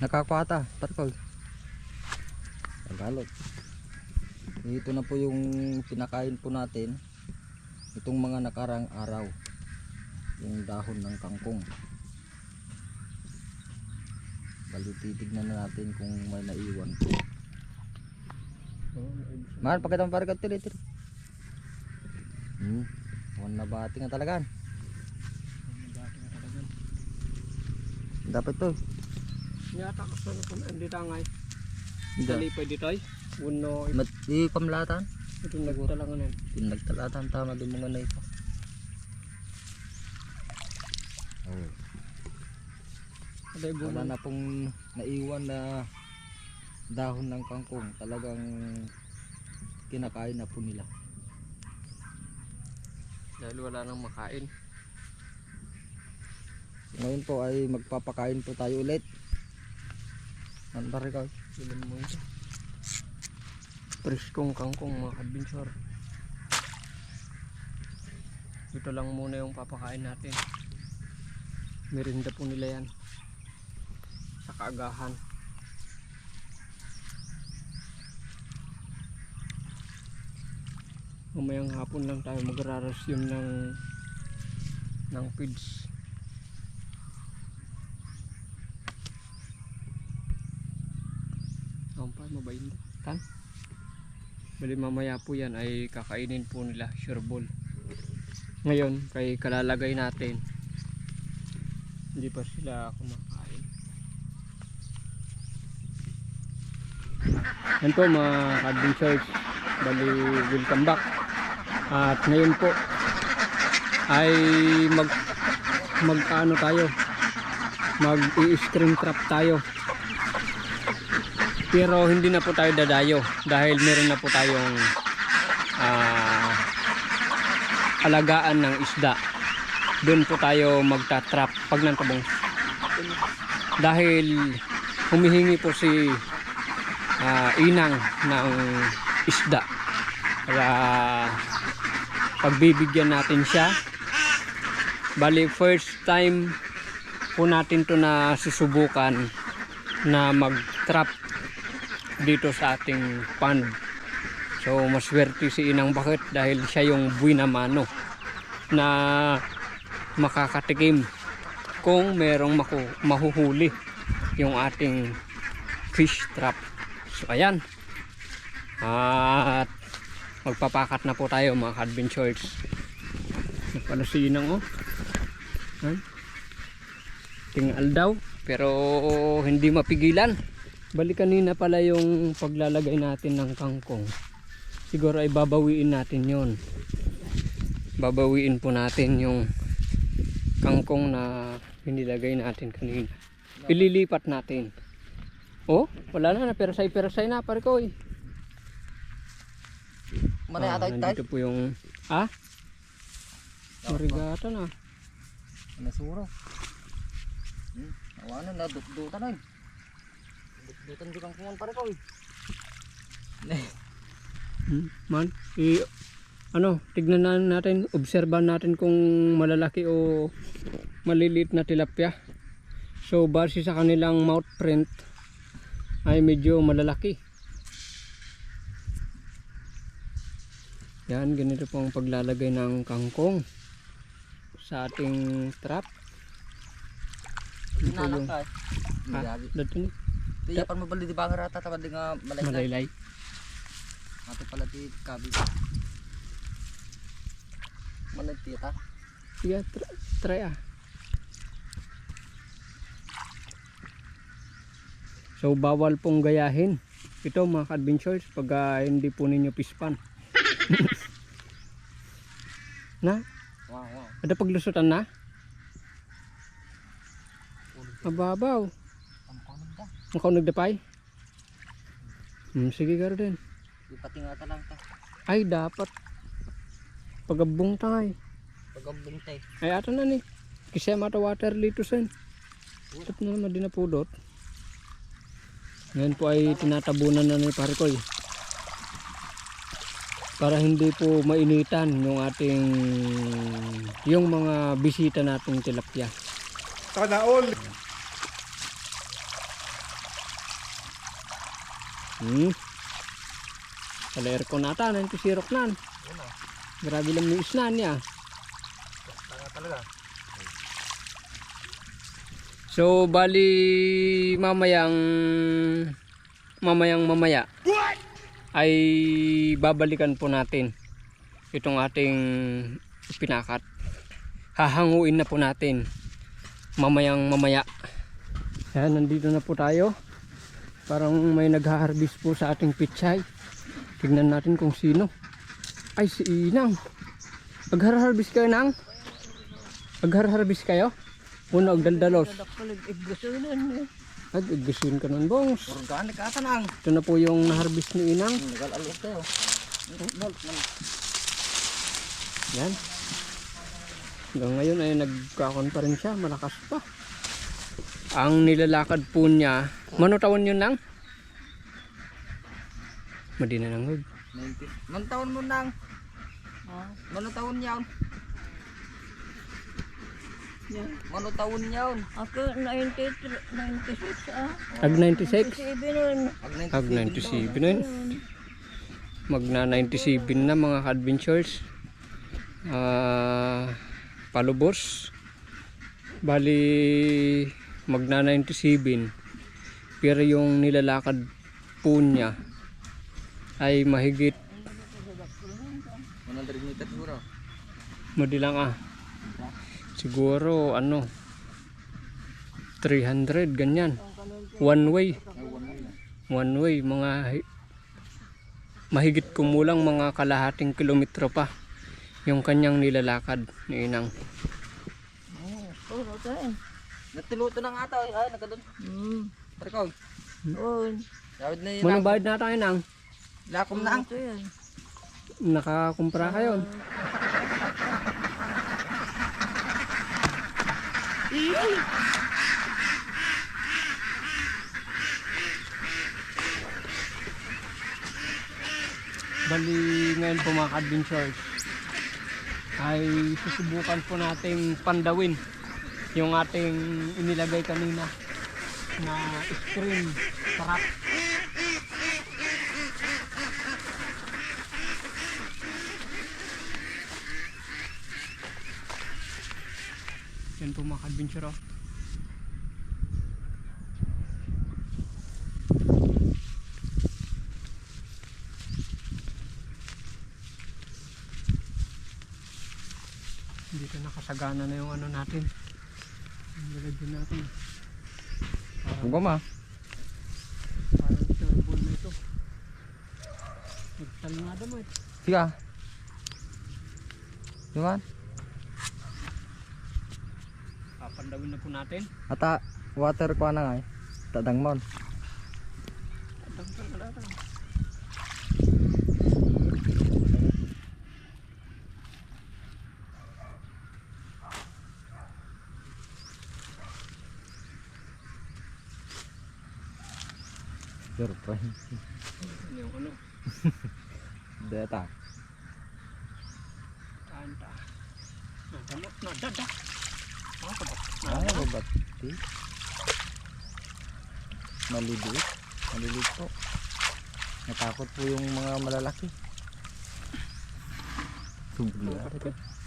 Nakakwata, tarkol. Tagalog. Ito na po yung pinakain po natin. Itong mga nakarang araw. Yung dahon ng kangkong. Bali titignan na natin kung may naiwan po. Man, pakita mo parang tiri tiri. Hmm. One na bati nga talaga. Dapat to. Yata ka sa kung hindi tangay. Hindi. Dali pa dito ay. Uno Mat di pamlatan. ito nagtalangan yan. Pinagtalatan tama din mga na ito. Oh. Aday Wala na pong naiwan na dahon ng kangkong. Talagang kinakain na po nila. dahil wala nang makain. Ngayon po ay magpapakain po tayo ulit. Ba ikaw? Ilan mo ito. Preskong kangkong mga adventure. Ito lang muna yung papakain natin. Merinda po nila yan. Sa kaagahan. Mamayang hapon lang tayo magrarasyon ng ng feeds. Pa, mabayin Tan? Bali mamaya po yan ay kakainin po nila sure ball. Ngayon, kay kalalagay natin. Hindi pa sila kumakain. Yan po mga adventures. Bali, welcome back. At ngayon po ay mag mag ano tayo mag i-stream trap tayo pero hindi na po tayo dadayo dahil meron na po tayong ah, alagaan ng isda. Doon po tayo magta-trap pag nantabong. Dahil humihingi po si ah, inang ng isda. Kaya pagbibigyan natin siya. Bali first time po natin to na susubukan na mag-trap dito sa ating pond. So maswerte si Inang Bakit dahil siya yung buwina mano na makakatikim kung merong maku mahuhuli yung ating fish trap. So ayan. At magpapakat na po tayo mga adventures. Pala si Inang oh. Tingal daw pero hindi mapigilan. Bali kanina pala yung paglalagay natin ng kangkong. Siguro ay babawiin natin yon. Babawiin po natin yung kangkong na hinilagay natin kanina. Ililipat natin. Oh, wala na na perasay perasay na pare ko eh. Mana Ah, nandito po yung ah marigata na. Nasuro. Hmm. Awanan na dukdutan ay. Dukdutan di kangkungan pare ko. Hmm, man, i ano, tignan na natin, obserban natin kung malalaki o maliliit na tilapia. So, base sa kanilang mouth print ay medyo malalaki. Yan, ganito po ang paglalagay ng kangkong sa ating trap. Ito yung. Ah, dito ni, Di pa mo bali di ba nga rata tabad di nga malay. malaylay. Ato pala ti kabi. Mana tita? Sige, try, try ah. So bawal pong gayahin. Ito mga adventures pag ah, hindi po ninyo pispan. na, Wow, wow. ada paglusutan na? Mababaw. Ka. Makaw nagdapay? Hmm, sige garo din. Di pati nga ta lang ta. Ay, dapat. Pagabong tangay. Pagambong tay. Ay, ato na ni. Kasi mata water dito sen. Ito na naman din na pudot. Ngayon po ay tinatabunan na ni Parikoy. Para hindi po mainitan yung ating yung mga bisita nating tilapia. Sana all. Hmm. Kaler ko nata, nanti sirok nan. Ano? Grabe lang yung isnan niya. Tanga talaga. So, bali mamayang mamayang mamaya ay babalikan po natin itong ating pinakat. Hahanguin na po natin mamayang mamaya. Yan, nandito na po tayo. Parang may nag-harvest po sa ating pichay. Tignan natin kung sino. Ay, si Inang. Mag-harvest kayo, Nang? Mag-harvest kayo? Una, og daldalos. At igasuin ka nun, bongs. Organic ata nang. Ito na po yung na-harvest ni Inang. Yan. Hanggang ngayon ay nagkakon pa rin siya. Malakas pa. Ang nilalakad po niya. Mano taon yun nang? Madi na nang hug. 90. Man taon mo nang? Yawn? Mano taon yawn? Ako 93, 96 ah. Ag 96? 97 nun. Ag 97 na yun. Magna 97 na mga ka-adventures. Ah, palubos. Bali magna 97. Pero yung nilalakad po niya ay mahigit 100 meter siguro. madilang ah. Siguro ano 300 ganyan. One way. Ay, one way mga hi- mahigit kumulang mga kalahating kilometro pa yung kanyang nilalakad ni Inang. Oh, tayo. Natiluto na nga ata. Ay, nakadun. Hmm. Tarikaw. Oo. Dawid na yun. Mano bayad na tayo Inang? Lakom na ang. Ito yan. Nakakumpra kayo. Bali ngayon po mga adventures ay susubukan po nating pandawin yung ating inilagay kanina na screen trap. Yan po mga adventure oh. Dito nakasagana na yung ano natin. Lalagyan natin. Parang, Guma. parang turbol na ito. Nagtal nga daw eh. Siga. Yuman. Papandawin na po natin. Ata, water ko na nga eh. Tadang mon. Surprise. Yung ano, Deta. kanta. Nadamot na dada. Ako ba? Ah, babati. Maliliit. Maliliit po. Natakot po yung mga malalaki. Tubli. Oh,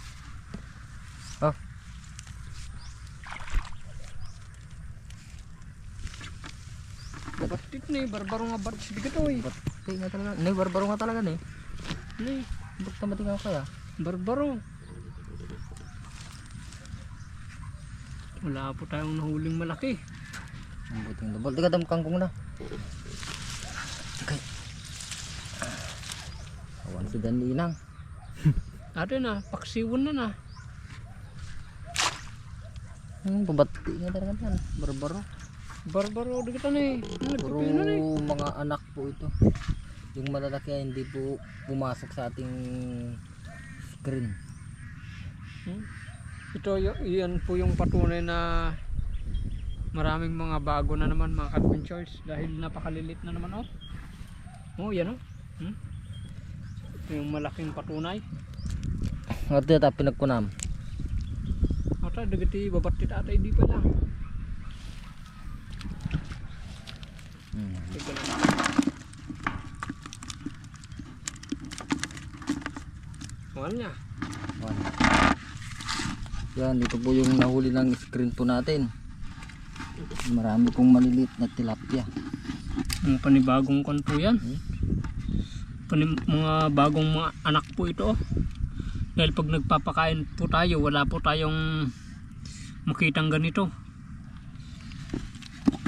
Eh, barbaro nga bar. Sige to eh. bati nga talaga. Nay, barbaro nga talaga ni. Nay, Ba't tamating ako kaya? barbaro. Wala po tayong nahuling malaki. Ang buting double. Tiga dam kangkong na. Okay. Awan si Dan Inang. Ate na, paksiwan na na. Hmm, babati nga talaga yan. Barbaro. Barbaro, di kita na eh. Puro eh. mga anak po ito. Yung malalaki ay hindi po pumasok sa ating screen. Hmm? Ito, yan po yung patunay na maraming mga bago na naman mga adventures dahil napakalilit na naman oh. Oh, yan oh. Hmm? Ito yung malaking patunay. At ito pinagkunam. Ata, dagiti babatit ata hindi pa lang. Hmm. Wala. Wala. Yan, dito po yung nahuli ng screen po natin. Marami pong maliliit na tilapia. Mga panibagong kon po yan. Hmm? Mga bagong mga anak po ito. Dahil pag nagpapakain po tayo, wala po tayong makitang ganito.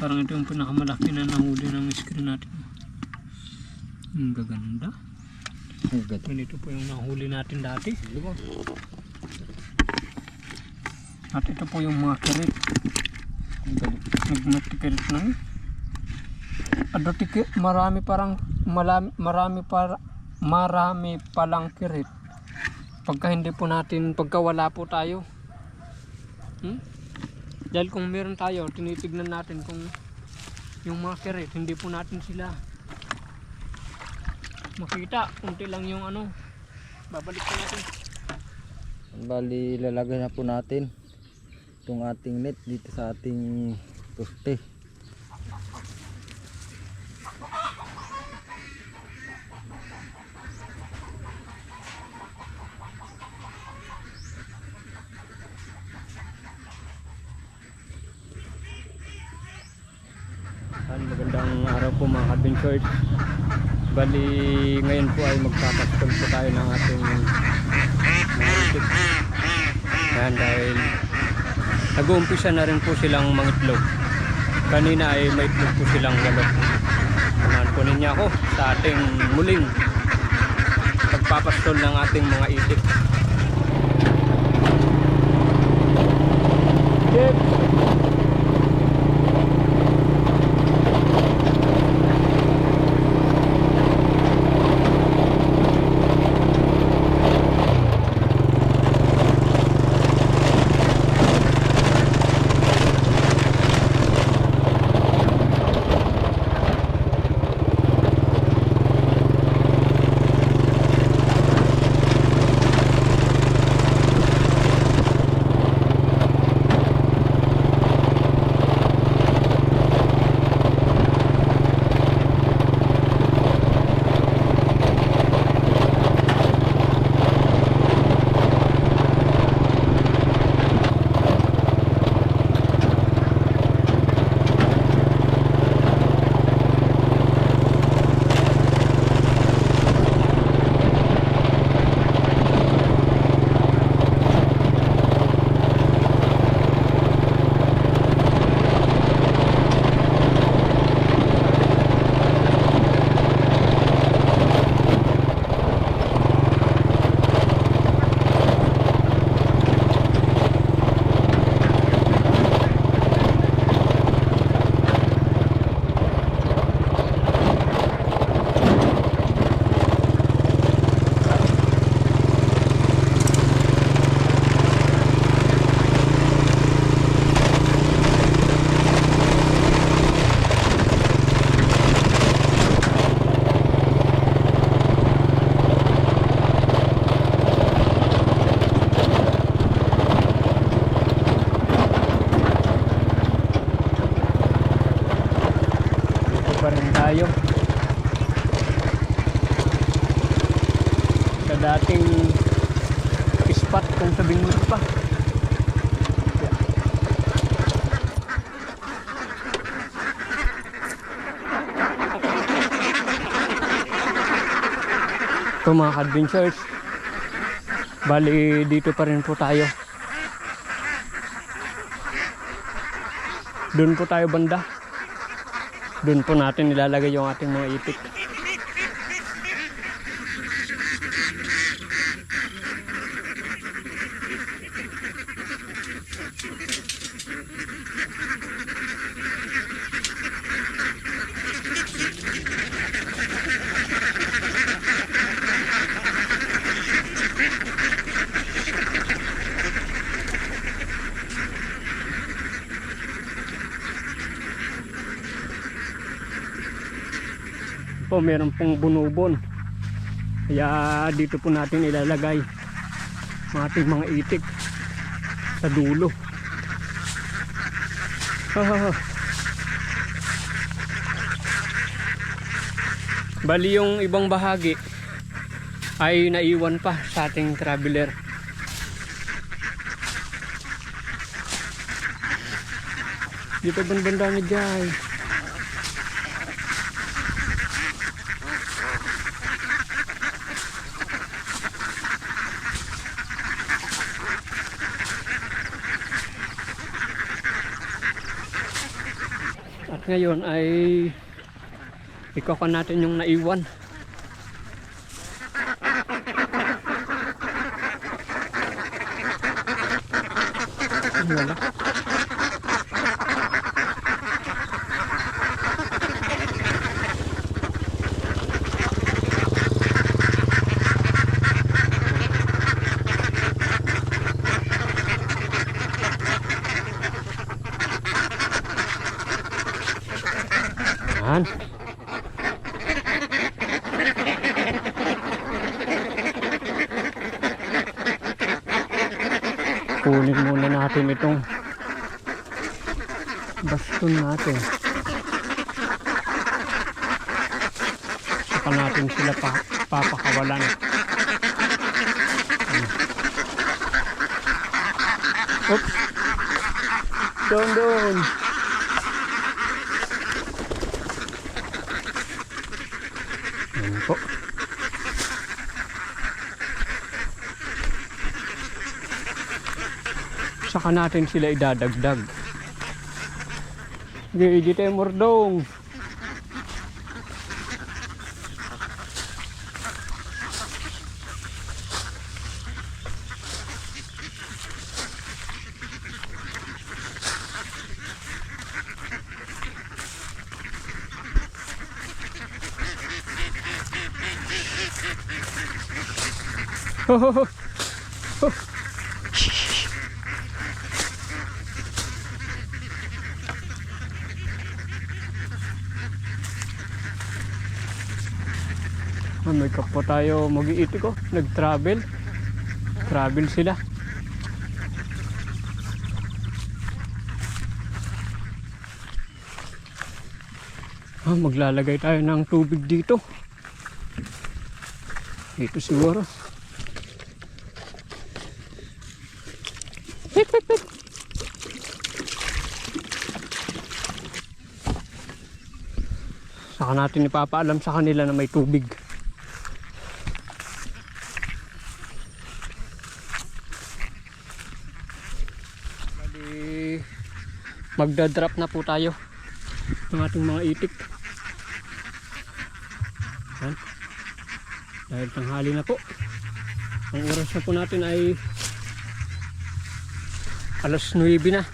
Parang ito yung pinakamalaki na nahuli ng screen natin. Ang gaganda. Ganito po yung nahuli natin dati. At ito po yung mga kirit. Nagmatikirit na yun. Ado tiki, marami parang marami, marami para marami palang kirit. Pagka hindi po natin, pagka wala po tayo. Hmm? Dahil kung meron tayo, tinitignan natin kung yung mga kirit, hindi po natin sila makita. Kunti lang yung ano, babalik po natin. Bali, lalagay na po natin itong ating net dito sa ating poste. Yan, magandang araw po mga adventures. Bali, ngayon po ay magpapaskol po tayo ng ating mga itik. Yan, dahil nag-uumpisa na rin po silang mangitlog. Kanina ay may itlog po silang walo. Samahan po ninyo ako sa ating muling pagpapaskol ng ating mga itik. Kung sabing mo pa. Ito mga adventures. Bali dito pa rin po tayo. Doon po tayo banda. Doon po natin ilalagay yung ating mga itik. Po meron pong bunubon kaya dito po natin ilalagay ang ating mga itik sa dulo Ah. bali yung ibang bahagi ay naiwan pa sa ating traveler. Dito banda ni Jai. Ngayon ay ikaw natin yung naiwan. Wala. Yan. Kunin muna natin itong baston natin. Saka natin sila pa, papakawalan. Hmm. Oops. Doon, doon. Yan po. Saka natin sila idadagdag. Gigi tayo mordong. Oh, may kapwa tayo mag-iiti ko. Nag-travel. Travel sila. Ah, maglalagay tayo ng tubig dito. Dito siguro. Pip, pip. Saka natin ipapaalam sa kanila na may tubig. Magdadrop na po tayo ng ating mga itik. Yan. Dahil tanghali na po. Ang oras na po natin ay alas 9 na.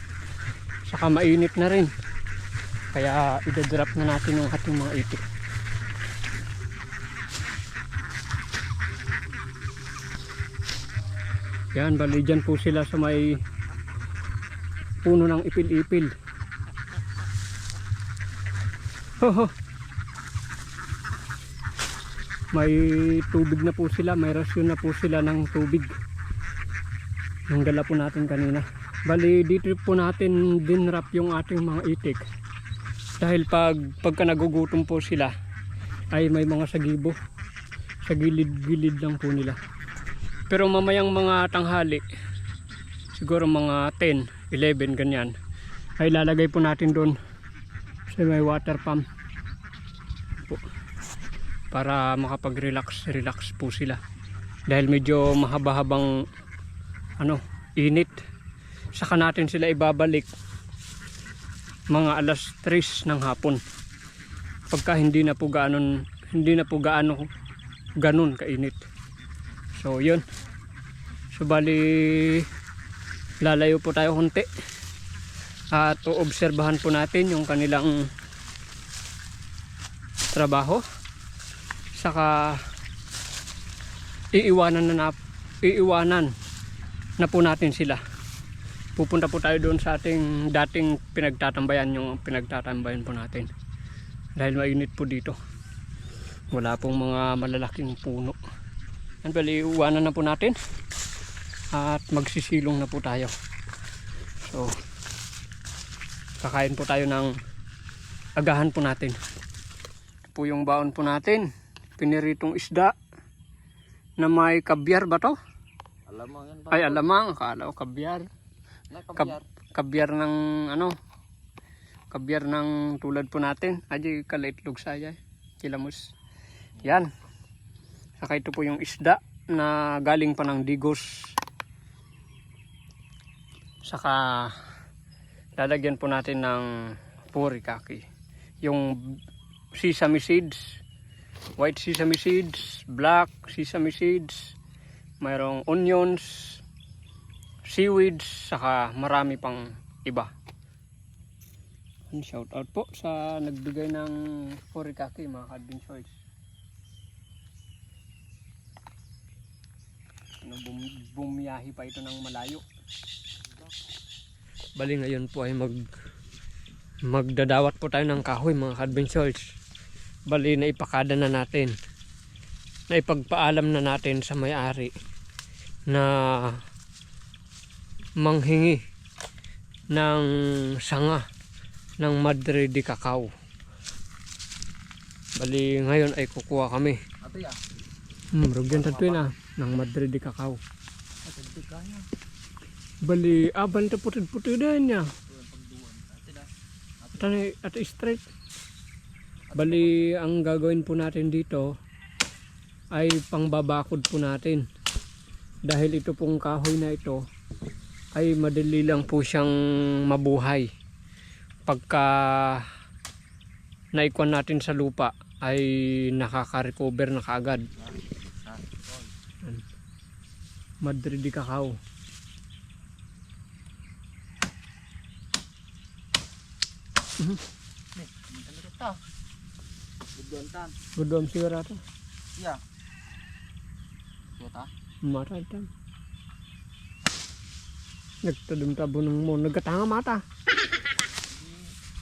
Saka mainit na rin. Kaya idadrop na natin yung ating mga itik. Yan, bali dyan po sila sa may puno ng ipil-ipil. Hoho. May tubig na po sila, may rasyon na po sila ng tubig. Yung dala po natin kanina. Bali dito po natin dinrap yung ating mga itik. Dahil pag pagka nagugutom po sila ay may mga sagibo sa gilid-gilid lang po nila. Pero mamayang mga tanghali siguro mga 10, 11 ganyan. Ay lalagay po natin doon sa may water pump po, para makapag-relax relax po sila. Dahil medyo mahaba-habang ano init. Saka natin sila ibabalik mga alas 3 ng hapon. Pagka hindi na po gaano hindi na po gaano ganun kainit. So yun. So bali lalayo po tayo konti. At uobserbahan po natin yung kanilang trabaho. Saka iiwanan na, na iiwanan na po natin sila. Pupunta po tayo doon sa ating dating pinagtatambayan yung pinagtatambayan po natin. Dahil mainit po dito. Wala pong mga malalaking puno. Yan bali iiwanan na po natin at magsisilong na po tayo so kakain po tayo ng agahan po natin ito po yung baon po natin piniritong isda na may kabyar ba to? Alam mo yan ba? Ay, alamang. Akala ko kabyar. Na Kab kabyar. kabyar ng ano? Kabyar ng tulad po natin. Aji kalaitlog saya. Kilamos. Yan. Saka ito po yung isda na galing pa ng digos. Saka lalagyan po natin ng purikaki. Yung sesame seeds, white sesame seeds, black sesame seeds, mayroong onions, seaweeds, saka marami pang iba. Shout out po sa nagbigay ng purikaki mga ka-adventures. Ano, bum bumiyahi pa ito ng malayo. Bali ngayon po ay mag magdadawat po tayo ng kahoy mga ka-adventures. Bali na ipakada na natin. Na ipagpaalam na natin sa may-ari na manghingi ng sanga ng Madre de Cacao. Bali ngayon ay kukuha kami. Ato ya. Hmm, rugyan tato na ng Madre de Cacao. Niya. Bali, aban ta putid-putid niya. Ate na. Tanay at straight. Bali, ang gagawin po natin dito ay pangbabakod po natin. Dahil ito pong kahoy na ito ay madali lang po siyang mabuhay. Pagka naikuan natin sa lupa ay nakaka-recover na kaagad. Madre de Cacao. Ano ta? Budon tan. Budom sigurado. Ya. Kita. Maray tam. Nagtadum-tabo ng mo. Nagkatanga mata.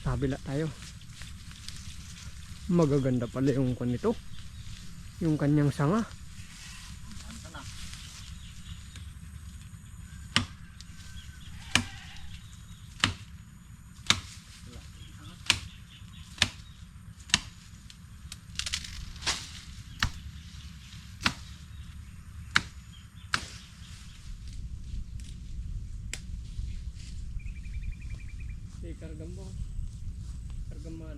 Kabila tayo. Magaganda pala yung kan nito. Yung kanyang sanga. Hey, kargam mo. Kargaman.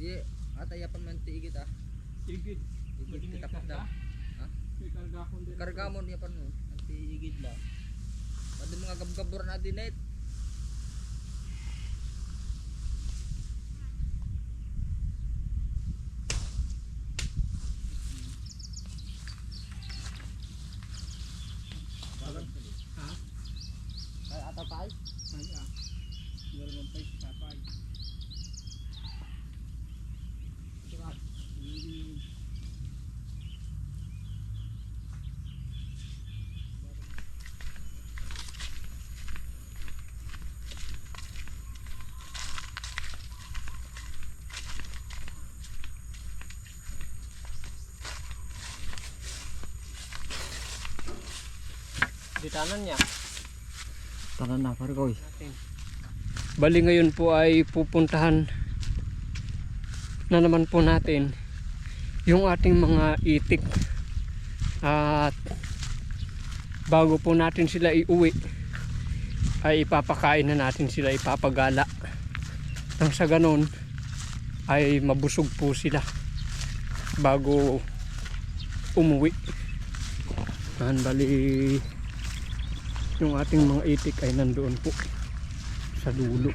Di, ata yapan man ti igit ah. Igit ti tapos da. Ha? Karga ko din. Karga mo niya pan mo. Anti igit la. Pwede mga gabgabor na din net. Ha? Ay ata pay. Ay, ah. Meron naman pa yung kapay. Hmm. Ditanan niya. Tanan na pargoy. Bali ngayon po ay pupuntahan na naman po natin yung ating mga itik at bago po natin sila iuwi ay ipapakain na natin sila ipapagala nang sa ganon ay mabusog po sila bago umuwi Yan, bali yung ating mga itik ay nandoon po sa dulo